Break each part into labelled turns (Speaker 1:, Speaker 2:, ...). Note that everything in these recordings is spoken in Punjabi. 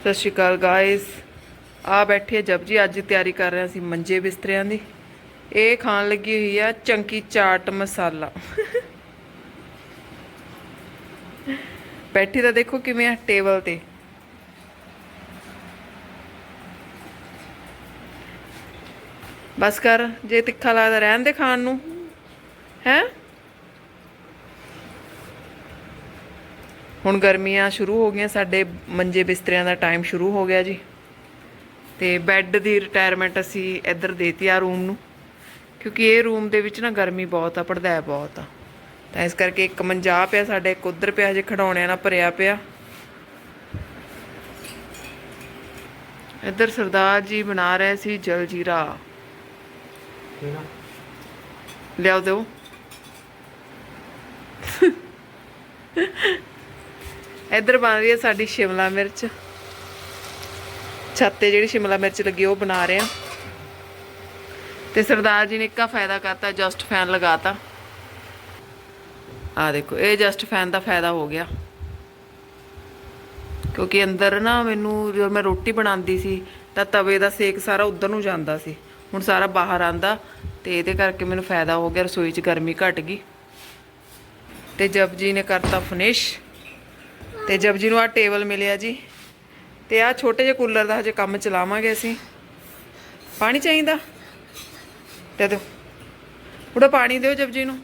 Speaker 1: ਸਤਿ ਸ਼੍ਰੀ ਅਕਾਲ ਗਾਇਸ ਆ ਬੈਠੇ ਆ ਜਪਜੀ, ਅੱਜ ਤਿਆਰੀ ਕਰ ਰਹੇ ਸੀ ਮੰਜੇ ਬਿਸਤਰਿਆਂ ਦੀ। ਇਹ ਖਾਣ ਲੱਗੀ ਹੋਈ ਆ ਚੰਕੀ ਚਾਟ ਮਸਾਲਾ। ਬੈਠੀ ਤਾਂ ਦੇਖੋ ਕਿਵੇਂ ਆ ਟੇਬਲ ਤੇ। ਬਸ ਕਰ, ਜੇ ਤਿੱਖਾ ਲੱਗਦਾ ਰਹਿਣ ਦੇ ਖਾਣ ਨੂੰ। ਹੈ? ਹੁਣ ਗਰਮੀਆਂ ਸ਼ੁਰੂ ਹੋ ਗਈਆਂ ਸਾਡੇ ਮੰਜੇ ਬਿਸਤਰਿਆਂ ਦਾ ਟਾਈਮ ਸ਼ੁਰੂ ਹੋ ਗਿਆ ਜੀ। ਤੇ ਬੈੱਡ ਦੀ ਰਿਟਾਇਰਮੈਂਟ ਅਸੀਂ ਇੱਧਰ ਦੇਤੀ ਆ ਰੂਮ ਨੂੰ ਕਿਉਂਕਿ ਇਹ ਰੂਮ ਦੇ ਵਿੱਚ ਨਾ ਗਰਮੀ ਬਹੁਤ ਆ ਪੜਦਾ ਬਹੁਤ ਆ। ਤਾਂ ਇਸ ਕਰਕੇ ਇੱਕ ਮੰਜਾ ਪਿਆ ਸਾਡੇ ਇੱਕ ਉਧਰ ਪਿਆ ਜੇ ਖਡਾਉਣਿਆਂ ਨਾਲ ਭਰਿਆ ਪਿਆ। ਇੱਧਰ ਸਰਦਾਰ ਜੀ ਬਣਾ ਰਹੇ ਸੀ ਜਲਜੀਰਾ। ਲਿਆਓ ਦਿਓ। ਇੱਧਰ ਬਣ ਰਹੀ ਹੈ ਸਾਡੀ ਸ਼ਿਮਲਾ ਮਿਰਚ। ਛੱਤ ਤੇ ਜਿਹੜੀ ਸ਼ਿਮਲਾ ਮਿਰਚ ਲੱਗੀ ਉਹ ਬਣਾ ਰਹੇ ਆ। ਤੇ ਸਰਦਾਰ ਜੀ ਨੇ ਇੱਕਾ ਫਾਇਦਾ ਕਰਤਾ ਜਸਟ ਫੈਨ ਲਗਾਤਾ। ਆ ਦੇਖੋ, ਇਹ ਜਸਟ ਫੈਨ ਦਾ ਫਾਇਦਾ ਹੋ ਗਿਆ। ਕਿਉਂਕਿ ਅੰਦਰ ਨਾ ਮੈਨੂੰ ਜਦੋਂ ਮੈਂ ਰੋਟੀ ਬਣਾਉਂਦੀ ਸੀ, ਤਾਂ ਤਵੇ ਦਾ ਸੇਕ ਸਾਰਾ ਉਧਰ ਨੂੰ ਜਾਂਦਾ ਸੀ। ਹੁਣ ਸਾਰਾ ਬਾਹਰ ਆਂਦਾ, ਤੇ ਇਹਦੇ ਕਰਕੇ ਮੈਨੂੰ ਫਾਇਦਾ ਹੋ ਗਿਆ, ਰਸੋਈ 'ਚ ਗਰਮੀ ਘਟ ਗਈ। ਤੇ ਜਪ ਜੀ ਨੇ ਕਰਤਾ ਫਿਨਿਸ਼ ਤੇ ਜਪਜੀ ਨੂੰ ਆ ਟੇਬਲ ਮਿਲਿਆ ਜੀ। ਤੇ ਆ ਛੋਟੇ ਜਿਹੇ ਕੂਲਰ ਦਾ ਹਜੇ ਕੰਮ ਚਲਾਵਾਂਗੇ ਅਸੀਂ। ਪਾਣੀ ਚਾਹੀਦਾ? ਦੇ ਦਿਓ। ਉਹਦਾ ਪਾਣੀ ਦਿਓ ਜਪਜੀ ਨੂੰ।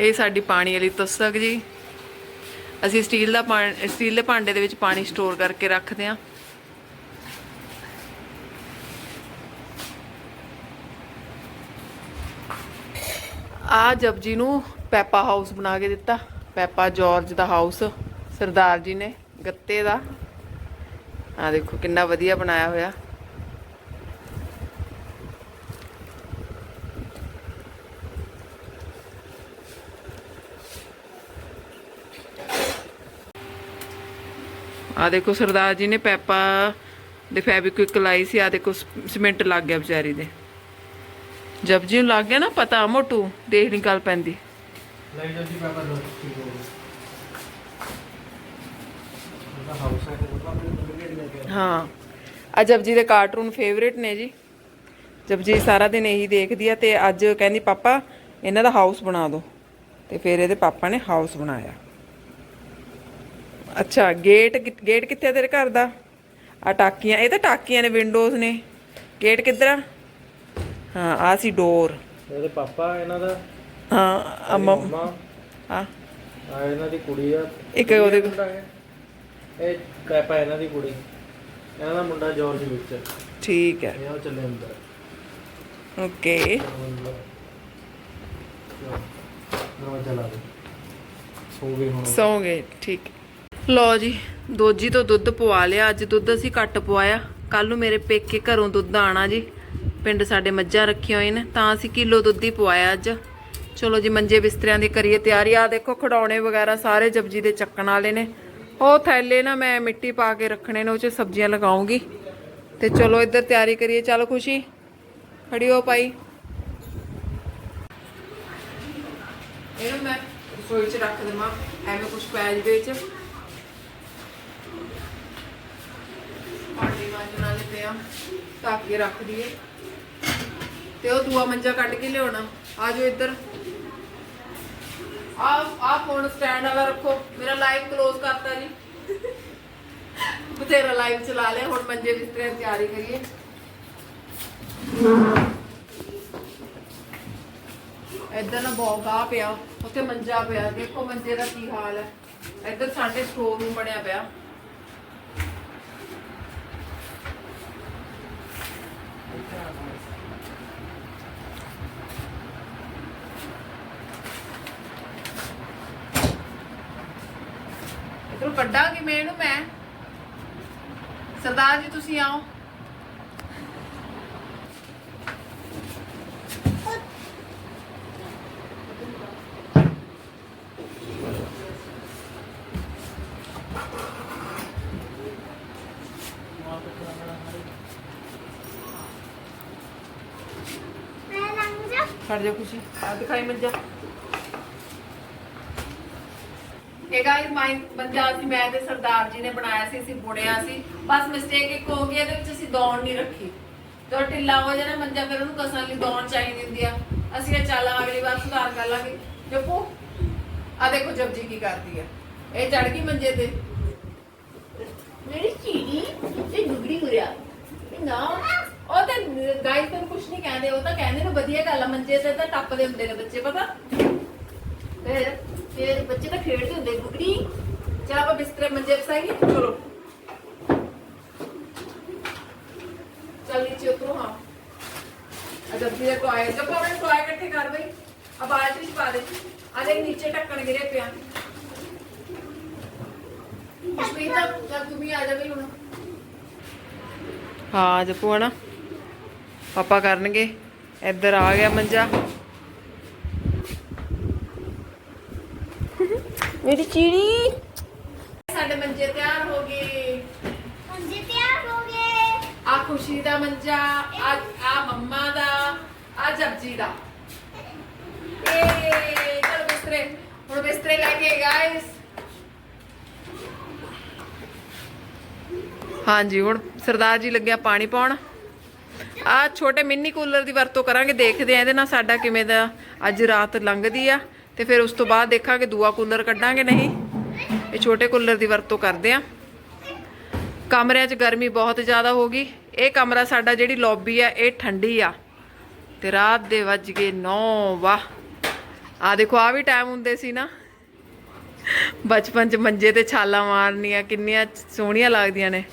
Speaker 1: ਇਹ ਸਾਡੀ ਪਾਣੀ ਵਾਲੀ ਤਸਕ ਜੀ। ਅਸੀਂ ਸਟੀਲ ਦਾ ਪਾਣੀ ਸਟੀਲ ਦੇ ਭਾਂਡੇ ਦੇ ਵਿੱਚ ਪਾਣੀ ਸਟੋਰ ਕਰਕੇ ਰੱਖਦੇ ਹਾਂ। ਆ ਜਪਜੀ ਨੂੰ ਪੈਪਾ ਹਾਊਸ ਬਣਾ ਕੇ ਦਿੱਤਾ। ਪੈਪਾ ਜਾਰਜ ਦਾ ਹਾਊਸ, ਸਰਦਾਰ ਜੀ ਨੇ, ਗੱਤੇ ਦਾ। ਆ ਦੇਖੋ ਕਿੰਨਾ ਵਧੀਆ ਬਣਾਇਆ ਹੋਇਆ। ਆ ਦੇਖੋ ਸਰਦਾਰ ਜੀ ਨੇ ਪੈਪਾ ਦੇ ਫੈਬਰਿਕ ਲਾਈ ਸੀ, ਆ ਦੇਖੋ ਸ- ਲੱਗ ਗਿਆ ਵਿਚਾਰੀ ਦੇ। ਜਬ ਜੀ ਨੂੰ ਲੱਗ ਗਿਆ ਨਾ ਪਤਾ ਮੋਟੂ ਦੇਖ ਨਹੀਂ ਗੱਲ ਪੈਂਦੀ।
Speaker 2: ਪਾਪਾ ਦੋ ਠੀਕ ਹੋ
Speaker 1: ਆ ਜਬ ਜੀ ਦੇ ਕਾਰਟੂਨ ਫੇਵਰੇਟ ਨੇ ਜੀ। ਜਬ ਜੀ ਸਾਰਾ ਦਿਨ ਇਹੀ ਦੇਖਦੀ ਆ ਤੇ ਅੱਜ ਕਹਿੰਦੀ ਪਾਪਾ ਇਹਨਾਂ ਦਾ ਹਾਊਸ ਬਣਾ ਦਿਓ ਤੇ ਫਿਰ ਇਹਦੇ ਪਾਪਾ ਨੇ ਹਾਊਸ ਬਣਾਇਆ। ਅੱਛਾ ਗੇਟ ਗੇਟ ਕਿੱਥੇ ਤੇਰੇ ਘਰ ਦਾ? ਆ ਟਾਕੀਆਂ ਇਹ ਤਾਂ ਟਾਕੀਆਂ ਨੇ ਵਿੰਡੋਜ਼ ਨੇ। ਗੇਟ ਕਿੱਧਰ ਆ? ਹਾਂ ਆ ਸੀ ਡੋਰ।
Speaker 2: ਇਹਦੇ ਪਾਪਾ ਇਹਨਾਂ ਦਾ?
Speaker 1: ਹਾਂ ਆ ਮੰਮ। ਆ
Speaker 2: ਆ ਇਹਨਾਂ ਦੀ ਕੁੜੀ ਆ।
Speaker 1: ਇੱਕ ਉਹਦੇ
Speaker 2: ਮੁੰਡਾ ਹੈ। ਇਹ ਕਾਪਾ ਇਹਨਾਂ ਦੀ ਕੁੜੀ। ਇਹਨਾਂ ਦਾ ਮੁੰਡਾ ਜਾਰਜ ਵਿੱਚ।
Speaker 1: ਠੀਕ ਹੈ।
Speaker 2: ਇਹ ਉਹ ਚੱਲੇ ਅੰਦਰ।
Speaker 1: ਓਕੇ।
Speaker 2: ਨਾ ਚਲਾ ਦੇ ਸੋ ਗਏ ਹੁਣ।
Speaker 1: ਸੌਂ ਗਏ ਠੀਕ। ਲਓ ਜੀ ਦੋਜੀ ਤੋਂ ਦੁੱਧ ਪਵਾ ਲਿਆ। ਅੱਜ ਦੁੱਧ ਅਸੀਂ ਘੱਟ ਪਵਾਇਆ। ਕੱਲ ਨੂੰ ਮੇਰੇ ਪੇਕੇ ਘਰੋਂ ਦੁੱਧ ਆਣਾ ਜੀ। ਪਿੰਡ ਸਾਡੇ ਮੱਝਾਂ ਰੱਖੀਆਂ ਹੋਈਆਂ ਨੇ, ਤਾਂ ਅਸੀਂ ਕਿਲੋ ਦੁੱਧ ਹੀ ਪਵਾਇਆ ਅੱਜ। ਚਲੋ ਜੀ, ਮੰਜੇ ਬਿਸਤਰਿਆਂ ਦੀ ਕਰੀਏ ਤਿਆਰੀ। ਆ ਦੇਖੋ, ਖਡੌਣੇ ਵਗੈਰਾ ਸਾਰੇ ਜਪਜੀ ਦੇ ਚੱਕਣ ਵਾਲੇ ਨੇ। ਉਹ ਥੈਲੇ ਨਾ ਮੈਂ ਮਿੱਟੀ ਪਾ ਕੇ ਰੱਖਣੇ ਨੇ, ਉਹ 'ਚ ਸਬਜ਼ੀਆਂ ਲਗਾਉਂਗੀ। ਤੇ ਚਲੋ, ਇੱਧਰ ਤਿਆਰੀ ਕਰੀਏ। ਚਲੋ, ਖੁਸ਼ੀ। ਖੜੀ ਹੋ ਪਾਈ ਇਹਨੂੰ ਮੈਂ ਰਸੋਈ 'ਚ ਰੱਖ ਦੇਵਾਂ, ਐਵੇਂ ਕੁਝ ਪੈ ਜਵੇ ਚ। ਪਾਣੀ ਮਾਂਜਣ ਵਾਲੇ ਤੇ ਢੱਕ ਕੇ ਰੱਖ ਦਈਏ। ਤੇ ਉਹ ਦੂਆ ਮੰਜਾ ਕੱਢ ਕੇ ਲਿਆਉਣਾ। ਆ ਜਾਓ ਇੱਧਰ। ਆ ਆ ਫੋਨ ਸਟੈਂਡ ਵਾਲਾ ਰੱਖੋ। ਮੇਰਾ ਲਾਈਵ ক্লোਜ਼ ਕਰਤਾ ਜੀ। ਬਥੇਰਾ ਲਾਈਵ ਚਲਾ ਲਿਆ। ਹੁਣ ਮੰਜੇ ਬਿਸਤਰੇ ਤਿਆਰੀ ਕਰੀਏ? ਇੱਧਰ ਨਾ ਬਹੁਤ ਗਾਹ ਪਿਆ। ਉੱਥੇ ਮੰਜਾ ਪਿਆ। ਦੇਖੋ ਮੰਜੇ ਦਾ ਕੀ ਹਾਲ ਹੈ। ਇੱਧਰ ਸਾਡੇ ਸਟੋਰ ਰੂਮ ਬਣਿਆ ਪਿਆ। ਕੱਢਾਂਗੀ ਮੈਂ ਇਹਨੂੰ ਮੈਂ। ਸਰਦਾਰ ਜੀ ਤੁਸੀਂ ਆਓ।
Speaker 3: ਮੈਂ ਲੰਘ ਜਾ।
Speaker 1: ਖੁਸ਼ੀ ਆ ਦਿਖਾਈ ਮੰਜਾ। ਇਹ ਗਾਇਸ ਮਾਈਨ ਮੰਜਾ ਸੀ ਮੈਂ ਤੇ ਸਰਦਾਰ ਜੀ ਨੇ ਬਣਾਇਆ ਸੀ ਅਸੀਂ ਬੁਣਿਆ ਸੀ। ਬਸ ਮਿਸਟੇਕ ਇੱਕ ਹੋ ਗਈ ਇਹਦੇ ਵਿੱਚ ਅਸੀਂ ਦੌਣ ਨਹੀਂ ਰੱਖੀ। ਜਦੋਂ ਢਿੱਲਾ ਹੋ ਜਾਣਾ ਮੰਜਾ ਫਿਰ ਉਹਨੂੰ ਕਸਣ ਲਈ ਦੌਣ ਚਾਹੀਦੀ ਹੁੰਦੀ ਆ। ਅਸੀਂ ਇਹ ਚੱਲ ਅਗਲੀ ਵਾਰ ਸੁਧਾਰ ਕਰ ਲਾਂਗੇ। ਜੱਪੂ ਆ ਦੇਖੋ ਜਪਜੀ ਕੀ ਕਰਦੀ ਆ। ਇਹ ਚੜ ਗਈ ਮੰਜੇ ਤੇ। ਮੇਰੀ ਚੀੜੀ ਤੇ ਗੁਗੜੀ ਗੁਰਿਆ ਨਾ ਉਹ ਤਾਂ ਗਾਇਸ ਤੈਨੂੰ ਕੁਝ ਨਹੀਂ ਕਹਿੰਦੇ ਉਹ ਤਾਂ ਕਹਿੰਦੇ ਨੇ ਵਧੀਆ ਗੱਲ ਆ ਮੰਜੇ ਤੇ ਤਾਂ ਟੱਪਦੇ ਹੁੰਦੇ ਨੇ ਬੱਚੇ ਪਤਾ? ਫਿਰ ਫਿਰ ਬੱਚੇ ਤਾਂ ਖੇਡਦੇ ਹੁੰਦੇ ਗੁਗੜੀ ਚਲ ਆਪਾਂ ਬਿਸਤਰੇ ਮੰਜੇ ਵਸਾਈਏ ਚਲੋ ਚੱਲ ਨੀਚੇ ਉਤਰੋ ਹਾਂ ਅਜਾ ਫਿਰ ਟੋਏ ਜਬ ਆਪਣੇ ਟੋਏ ਇਕੱਠੇ ਕਰ ਬਈ ਅਬ ਆਲਟੀ ਚ ਪਾ ਦੇ ਆ ਦੇਖ ਨੀਚੇ ਢੱਕਣ ਗਿਰੇ ਪਿਆ ਪੁਸ਼ਪੀਤਾ ਜਦ ਤੂੰ ਵੀ ਆ ਜਾ ਬਈ ਹੁਣ ਹਾਂ ਜਪੂ ਹਨਾ ਪਾਪਾ ਕਰਨਗੇ ਇੱਧਰ ਆ ਗਿਆ ਮੰਜਾ ਮੇਰੀ ਚੀੜੀ ਸਾਡੇ ਮੰਜੇ ਤਿਆਰ ਹੋ ਗਏ।
Speaker 3: ਮੰਜੇ ਤਿਆਰ ਹੋ ਗਏ।
Speaker 1: ਆ ਖੁਸ਼ੀ ਦਾ ਮੰਜਾ ਆ ਆ ਮੰਮਾ ਦਾ ਆ ਜਪਜੀ ਦਾ। ਏ ਚਲ ਬਿਸਤਰੇ ਹੁਣ ਬਿਸਤਰੇ ਲੈ ਕੇ ਗਾਇਸ ਹਾਂਜੀ ਹੁਣ ਸਰਦਾਰ ਜੀ ਲੱਗਿਆ ਪਾਣੀ ਪਾਉਣ। ਆ ਛੋਟੇ ਮਿੰਨੀ ਕੂਲਰ ਦੀ ਵਰਤੋਂ ਕਰਾਂਗੇ ਦੇਖਦੇ ਆ ਇਹਦੇ ਨਾਲ ਸਾਡਾ ਕਿਵੇਂ ਦਾ ਅੱਜ ਰਾਤ ਲੰਘਦੀ ਆ। ਤੇ ਫਿਰ ਉਸ ਤੋਂ ਬਾਅਦ ਦੇਖਾਂਗੇ ਦੂਆ ਕੂਲਰ ਕੱਢਾਂਗੇ ਨਹੀਂ। ਇਹ ਛੋਟੇ ਕੂਲਰ ਦੀ ਵਰਤੋਂ ਕਰਦੇ ਆ। ਕਮਰਿਆਂ 'ਚ ਗਰਮੀ ਬਹੁਤ ਜ਼ਿਆਦਾ ਹੋ ਗਈ। ਇਹ ਕਮਰਾ ਸਾਡਾ ਜਿਹੜੀ ਲੌਬੀ ਆ, ਇਹ ਠੰਡੀ ਆ। ਤੇ ਰਾਤ ਦੇ ਵੱਜ ਗਏ 9 ਵਾਹ। ਆ ਦੇਖੋ ਆ ਵੀ ਟਾਈਮ ਹੁੰਦੇ ਸੀ ਨਾ। ਬਚਪਨ 'ਚ ਮੰਜੇ ਤੇ ਛਾਲਾਂ ਮਾਰਨੀਆਂ, ਕਿੰਨੀਆਂ ਸੋਹਣੀਆਂ ਲੱਗਦੀਆਂ ਨੇ।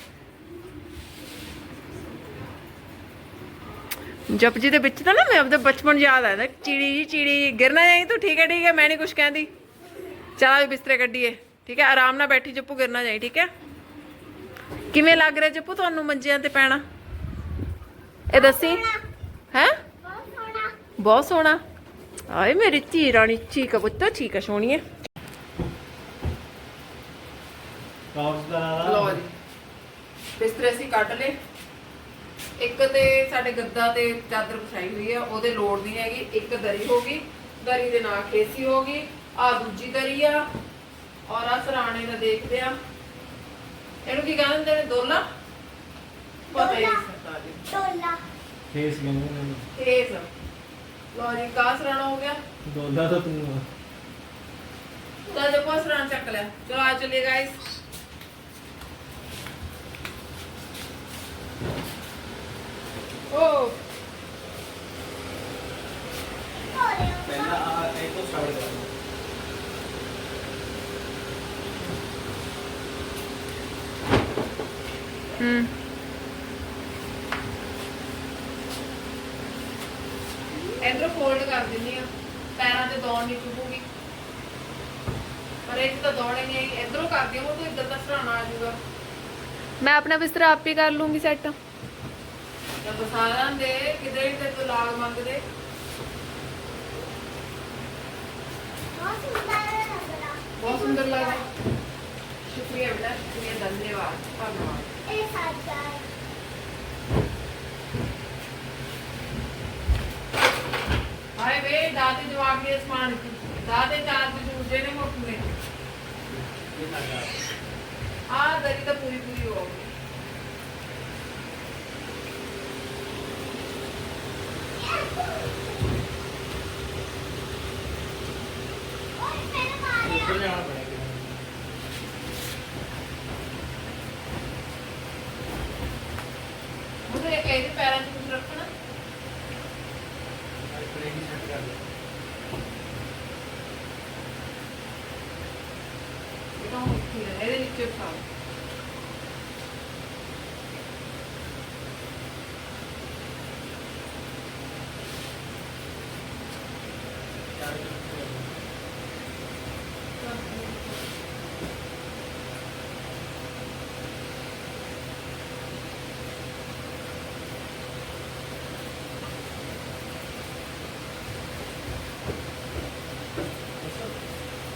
Speaker 1: ਜਪਜੀ ਦੇ ਵਿੱਚ ਤਾਂ ਨਾ ਮੈਂ ਆਪਦਾ ਬਚਪਨ ਯਾਦ ਆਇਆ ਚਿੜੀ ਜੀ ਚਿੜੀ ਜੀ ਗਿਰਨਾ ਜਾਈ ਤੂੰ ਠੀਕ ਹੈ ਠੀਕ ਹੈ ਮੈਂ ਨਹੀਂ ਕੁਝ ਕਹਿੰਦੀ। ਚਲ ਵੀ ਬਿਸਤਰੇ ਕੱਢੀਏ ਠੀਕ ਹੈ ਆਰਾਮ ਨਾਲ ਬੈਠੀ ਜੱਪੂ ਗਿਰਨਾ ਜਾਈ ਠੀਕ ਹੈ। ਕਿਵੇਂ ਲੱਗ ਰਿਹਾ ਜੱਪੂ ਤੁਹਾਨੂੰ ਮੰਜਿਆਂ ਤੇ ਪੈਣਾ? ਇਹ ਦੱਸੀ? ਹੈ?
Speaker 3: ਬਹੁਤ ਸੋਹਣਾ।
Speaker 1: ਬਹੁਤ ਸੋਹਣਾ ਆਏ ਮੇਰੀ ਧੀ ਰਾਣੀ ਠੀਕ ਆ ਪੁੱਤ ਠੀਕ ਆ ਸੋਹਣੀਏ
Speaker 2: ਟੌਪਸ ਦਾ ਲਾ
Speaker 1: ਲੋ। ਜੀ। ਬਿਸਤਰੇ ਅਸੀਂ ਕੱਢ ਲਏ। ਇੱਕ ਤੇ ਸਾਡੇ ਗੱਦਾ ਤੇ ਚਾਦਰ ਵਿਛਾਈ ਹੋਈ ਆ ਉਹਦੇ ਲੋੜ ਨਹੀਂ ਹੈਗੀ ਇੱਕ ਦਰੀ ਹੋ ਗਈ ਦਰੀ ਦੇ ਨਾਲ ਖੇਸੀ ਹੋ ਗਈ ਆ ਦੂਜੀ ਦਰੀ ਆ ਔਰ ਆ ਸਰਾਣੇ ਦਾ ਦੇਖਦੇ ਆ। ਇਹਨੂੰ ਕੀ ਕਹਿੰਦੇ ਨੇ ਦੋਲਾ? ਪਤਾ ਹੀ ਨਹੀਂ ਸਰਦਾਰ ਜੀ
Speaker 3: ਡੋਲਾ
Speaker 2: ਫੇਸ ਕਹਿੰਦੇ ਨੇ
Speaker 1: ਤੇਜ਼ ਲੋ ਜੀ ਕਾ ਸਰਾਣਾ ਹੋ ਗਿਆ?
Speaker 2: ਦੋਲਾ ਤਾਂ ਤੂੰ ਆ।
Speaker 1: ਤਾਂ ਜੇ ਪੋਸ ਰਾਂ ਚੱਕ ਲਿਆ। ਚਲੋ ਆ ਚਲੇ ਗਾਇਸ ਓ
Speaker 2: ਪਹਿਲਾਂ ਆ ਇਹ ਤੋਂ ਸਟਾਰਟ ਕਰ
Speaker 1: ਹੂੰ। ਇਧਰ ਫੋਲਡ ਕਰ ਦਿੰਨੀ ਆ ਪੈਰਾਂ ਤੇ ਦੌੜ ਨਹੀਂ ਚੁੱਕੂਗੀ। ਪਰ 'ਚ ਤਾਂ ਦੌੜ ਨਹੀਂ ਆਈ। ਇਧਰੋਂ ਕਰਦੀ ਹਾਂ ਉਹ ਤਾਂ ਇੱਧਰ ਤਾਂ ਸਰਾਣਾ ਆ ਜਾਊਗਾ।
Speaker 4: ਮੈਂ ਆਪਣਾ ਬਿਸਤਰਾ ਆਪ ਹੀ ਕਰ ਲੂੰਗੀ ਸੈੱਟ
Speaker 1: ਜਦ ਸਾਰਿਆਂ ਦੇ ਕਿਤੇ ਵੀ ਤੇ ਤੂੰ ਲਾਗ ਮੰਗਦੇ।
Speaker 3: ਬਹੁਤ ਸੁੰਦਰ ਲੱਗ ਰਿਹਾ
Speaker 1: ਬਹੁਤ ਸੁੰਦਰ ਲੱਗਦਾ ਸ਼ੁਕਰੀਆ ਬੇਟਾ ਸ਼ੁਕਰੀਆ ਧੰਨਵਾਦ ਧੰਨਵਾਦ।
Speaker 3: ਇਹ ਸਾਡਾ ਹੈ।
Speaker 1: ਹਾਏ ਵੇ ਦਾਤੇ ਜਵਾਬ ਦੇ ਸਮਾਨ ਦਾਤੇ। ਚਾਰ ਤੇ ਦੂਜੇ ਨੇ ਮੁੱਕ ਨੇ।
Speaker 2: ਇਹ ਸਾਡਾ
Speaker 1: ਆ ਦਰੀ ਤਾਂ ਪੂਰੀ ਪੂਰੀ ਹੋ ਗਈ। ऊपर जाना पड़ेगा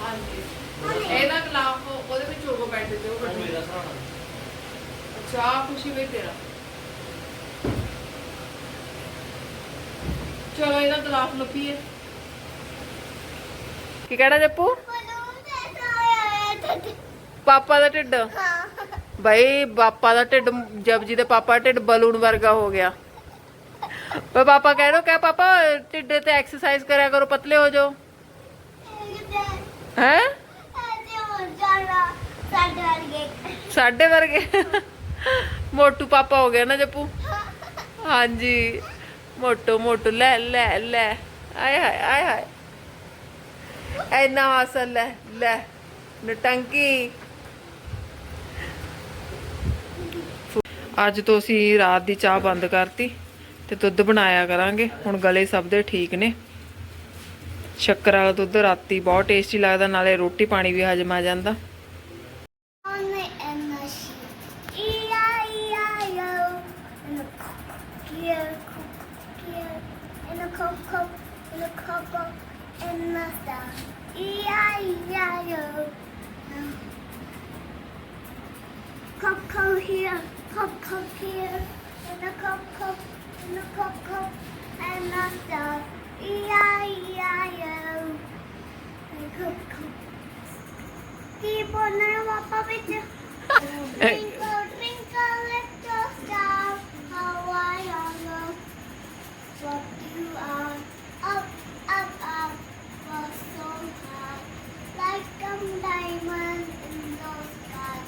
Speaker 1: ਹਾਂਜੀ। ਇਹਦਾ ਗਲਾਫ ਉਹਦੇ ਵਿੱਚ ਹੋਊਗਾ ਬੈੱਡ ਤੇ ਉਹ
Speaker 2: ਉਹ
Speaker 1: ਕੱਢੋ।
Speaker 2: ਮੇਰਾ ਸਰਾਣਾ
Speaker 1: ਅੱਛਾ, ਆਹ ਖੁਸ਼ੀ ਵੇ ਤੇਰਾ। ਚਲੋ, ਇਹਦਾ ਗਲਾਸ ਲੱਭੀਏ। ਕੀ ਕਹਿਣਾ ਜੱਪੂ? ਪਾਪਾ ਦਾ ਢਿੱਡ? ਬਈ, ਪਾਪਾ ਦਾ ਢਿੱਡ ਜਪਜੀ ਦੇ ਪਾਪਾ ਦਾ ਢਿੱਡ ਬਲੂਨ ਵਰਗਾ ਹੋ ਗਿਆ। ਪਰ ਪਾਪਾ ਕਹਿ ਰੋ ਕਹਿ ਪਾਪਾ, ਢਿੱਡ ਤੇ ਐਕਸਰਸਾਈਜ਼ ਕਰਿਆ ਕਰੋ, ਪਤਲੇ ਹੋ ਜਾਓ। ਹੈ?
Speaker 3: ਸਾਡੇ ਵਰਗੇ।
Speaker 1: ਮੋਟੂ ਪਾਪਾ ਹੋ ਗਿਆ ਨਾ ਜੱਪੂ? ਹਾਂਜੀ। ਮੋਟੋ, ਮੋਟੂ, ਲੈ ਲੈ ਲੈ। ਆਏ ਹਾਏ ਆਏ ਹਾਏ। ਐਨਾ ਹਾਸਲ ਲੈ ਲੈ, ਨਟੰਕੀ। ਅੱਜ ਤੋਂ ਅਸੀਂ ਰਾਤ ਦੀ ਚਾਹ ਬੰਦ ਕਰਤੀ ਤੇ ਦੁੱਧ ਬਣਾਇਆ ਕਰਾਂਗੇ। ਹੁਣ ਗਲੇ ਸਭ ਦੇ ਠੀਕ ਨੇ। ਸ਼ੱਕਰ ਵਾਲਾ ਦੁੱਧ ਰਾਤੀ ਬਹੁਤ ਟੇਸਟੀ ਲੱਗਦਾ ਨਾਲੇ ਰੋਟੀ ਪਾਣੀ ਵੀ ਹਜਮ ਆ ਜਾਂਦਾ।
Speaker 3: ਉਹਨੇ energy E I I O ਇਨ ਕੀਰ ਕੀਰ ਇਨ ਕੋਕੋ ਇਨ ਕੋਕੋ ਇਨ ਨਸਟਾ E I I O Coco here, Coco here, and a Coco, and a Coco, and a star. E-I-E-I-O ਕੀ ਬੋਲਣਾ ਪਾਪਾ ਵਿੱਚ twinkle twinkle little star how I know what you are up up up for so high like a diamond in the sky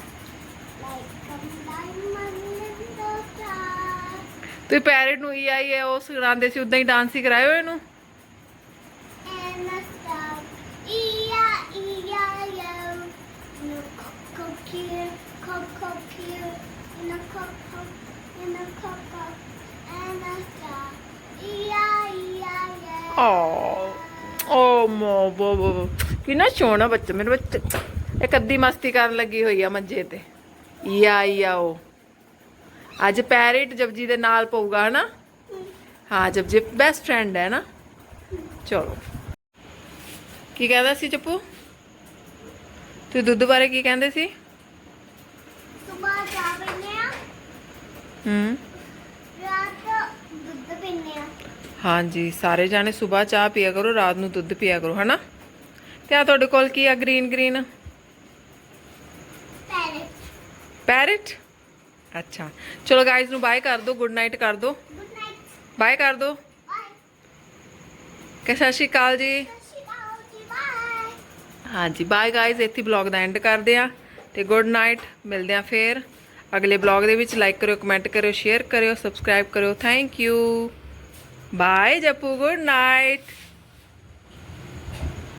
Speaker 3: like a diamond in the sky
Speaker 1: ਤੁਸੀਂ ਪੈਰਟ ਨੂੰ ਈ ਆਈ ਐ ਉਹ ਸੁਣਾਉਂਦੇ ਸੀ ਉਦਾਂ ਹੀ ਡਾਂਸ ਹੀ ਕਰਾਇਓ ਇਹਨੂੰ
Speaker 3: E-I-E-I-O.
Speaker 1: ਓ ਮੋ ਬੋ ਬੋ। ਕਿੰਨਾ ਸੋਹਣਾ ਬੱਚਾ ਮੇਰੇ ਬੱਚੇ ਇੱਕ ਅੱਧੀ ਮਸਤੀ ਕਰਨ ਲੱਗੀ ਹੋਈ ਆ ਮੰਜੇ ਤੇ। ਆ ਉਹ ਅੱਜ ਪੈਰਟ ਜਪਜੀ ਦੇ ਨਾਲ ਪਊਗਾ ਹਨਾ? ਹਾਂ ਜਪਜੀ ਬੈਸਟ ਫਰੈਂਡ ਹੈ ਨਾ ਚਲੋ। ਕੀ ਕਹਿੰਦਾ ਸੀ ਚੱਪੂ? ਤੂੰ ਦੁੱਧ ਬਾਰੇ ਕੀ ਕਹਿੰਦੇ ਸੀ?
Speaker 3: ਸੁਬਾਹ ਚਾਹ ਪੀਂਦੇ ਆ।
Speaker 1: ਹੂੰ।
Speaker 3: ਰਾਤ ਦੁੱਧ ਪੀਂਦੇ ਆ।
Speaker 1: ਹਾਂਜੀ ਸਾਰੇ ਜਾਣੇ ਸਵੇਰ ਚਾਹ ਪੀਆ ਕਰੋ ਰਾਤ ਨੂੰ ਦੁੱਧ ਪੀਆ ਕਰੋ ਹਨਾ? ਤੇ ਆ ਤੁਹਾਡੇ ਕੋਲ ਕੀ ਆ ਗ੍ਰੀਨ ਗ੍ਰੀਨ
Speaker 3: ਪੈਰਟ
Speaker 1: ਅੱਛਾ। ਚਲੋ ਗਾਇਜ਼ ਨੂੰ ਬਾਏ ਕਰ ਦਿਓ ਗੁੱਡ ਨਾਈਟ ਕਰ
Speaker 3: ਨਾਈਟ
Speaker 1: ਬਾਏ ਕਰ
Speaker 3: ਬਾਏ
Speaker 1: ਕਿ ਸਤਿ ਸ਼੍ਰੀ ਅਕਾਲ ਜੀ। ਹਾਂਜੀ ਬਾਏ ਗਾਇਜ਼ ਇੱਥੇ ਬਲੌਗ ਦਾ ਐਂਡ ਕਰਦੇ ਆ ਤੇ ਗੁੱਡ ਨਾਈਟ ਮਿਲਦੇ ਆ ਫੇਰ। ਅਗਲੇ ਬਲੌਗ ਦੇ ਵਿੱਚ ਲਾਈਕ ਕਰਿਓ ਕਮੈਂਟ ਕਰਿਓ ਸ਼ੇਅਰ ਕਰਿਓ ਸਬਸਕ੍ਰਾਈਬ ਕਰਿਓ। Thank you bye Jappu good night